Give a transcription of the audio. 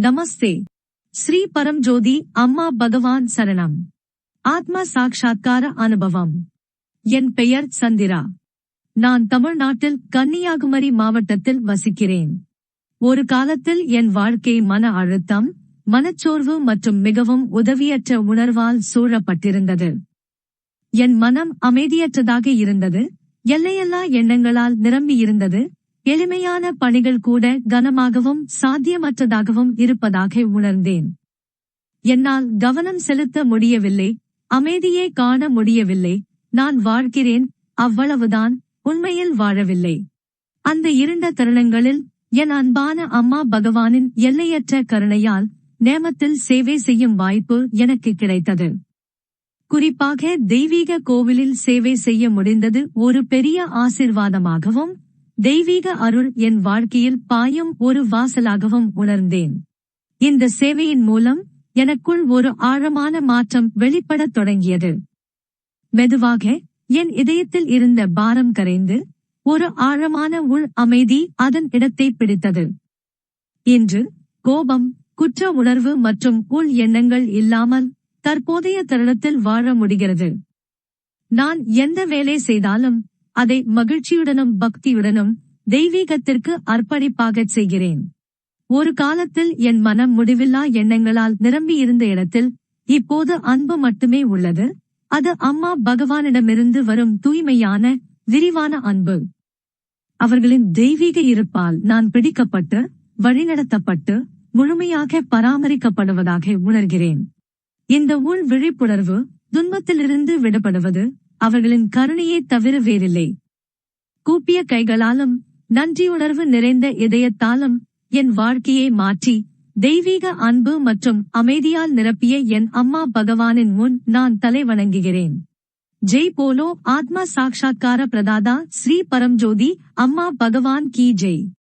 நமஸ்தே. ஸ்ரீ பரம்ஜோதி அம்மா பகவான் சரணம். ஆத்ம சாட்சா்கார அனுபவம். என் பெயர் சந்திரா. நான் தமிழ்நாட்டில் கன்னியாகுமரி மாவட்டத்தில் வசிக்கிறேன். ஒரு காலத்தில் என் வாழ்க்கை மன அழுத்தம் மனச்சோர்வு மற்றும் மிகவும் உதவியற்ற உணர்வால் சூழப்பட்டிருந்தது. என் மனம் அமைதியற்றதாக இருந்தது எல்லையெல்லா எண்ணங்களால் நிரம்பியிருந்தது எளிமையான பணிகள் கூட கனமாகவும் சாத்தியமற்றதாகவும் இருப்பதாக உணர்ந்தேன். என்னால் கவனம் செலுத்த முடியவில்லை அமைதியே காண முடியவில்லை நான் வாழ்கிறேன் அவ்வளவுதான் உண்மையில் வாழவில்லை. அந்த இருண்ட தருணங்களில் என் அன்பான அம்மா பகவானின் எல்லையற்ற கருணையால் நேமத்தில் சேவை செய்யும் வாய்ப்பு எனக்கு கிடைத்தது. குறிப்பாக தெய்வீக கோவிலில் சேவை செய்ய முடிந்தது ஒரு பெரிய ஆசிர்வாதமாகவும் தெய்வீக அருள் என் வாழ்க்கையில் பாயும் ஒரு வாசலாகவும் உணர்ந்தேன். இந்த சேவையின் மூலம் எனக்குள் ஒரு ஆழமான மாற்றம் வெளிப்படத் தொடங்கியது. மெதுவாக என் இதயத்தில் இருந்த பாரம் கரைந்து ஒரு ஆழமான உள் அமைதி அதன் இடத்தை பிடித்தது. இன்று கோபம் குற்ற உணர்வு மற்றும் உள் எண்ணங்கள் இல்லாமல் தற்போதைய தருணத்தில் வாழ முடிகிறது. நான் எந்த வேலை செய்தாலும் அதை மகிழ்ச்சியுடனும் பக்தியுடனும் தெய்வீகத்திற்கு அர்ப்பணிப்பாகச் செய்கிறேன். ஒரு காலத்தில் என் மனம் முடிவில்லா எண்ணங்களால் நிரம்பியிருந்த இடத்தில் இப்போது அன்பு மட்டுமே உள்ளது. அது அம்மா பகவானிடமிருந்து வரும் தூய்மையான விரிவான அன்பு. அவர்களின் தெய்வீக இருப்பால் நான் பிடிக்கப்பட்டு வழிநடத்தப்பட்டு முழுமையாக பராமரிக்கப்படுவதாக உணர்கிறேன். இந்த உள் விழிப்புணர்வு துன்பத்திலிருந்து விடப்படுவது அவர்களின் கருணையே தவிர வேறில்லை. கூப்பிய கைகளாலும் நன்றியுணர்வு நிறைந்த இதயத்தாலும் என் வாழ்க்கையை மாற்றி தெய்வீக அன்பு மற்றும் அமைதியால் நிரப்பிய என் அம்மா பகவானின் முன் நான் தலை வணங்குகிறேன். ஜெய் போலோ ஆத்மா சாட்சா்கார பிரதாதா ஸ்ரீ பரம்ஜோதி அம்மா பகவான் கி ஜெய்.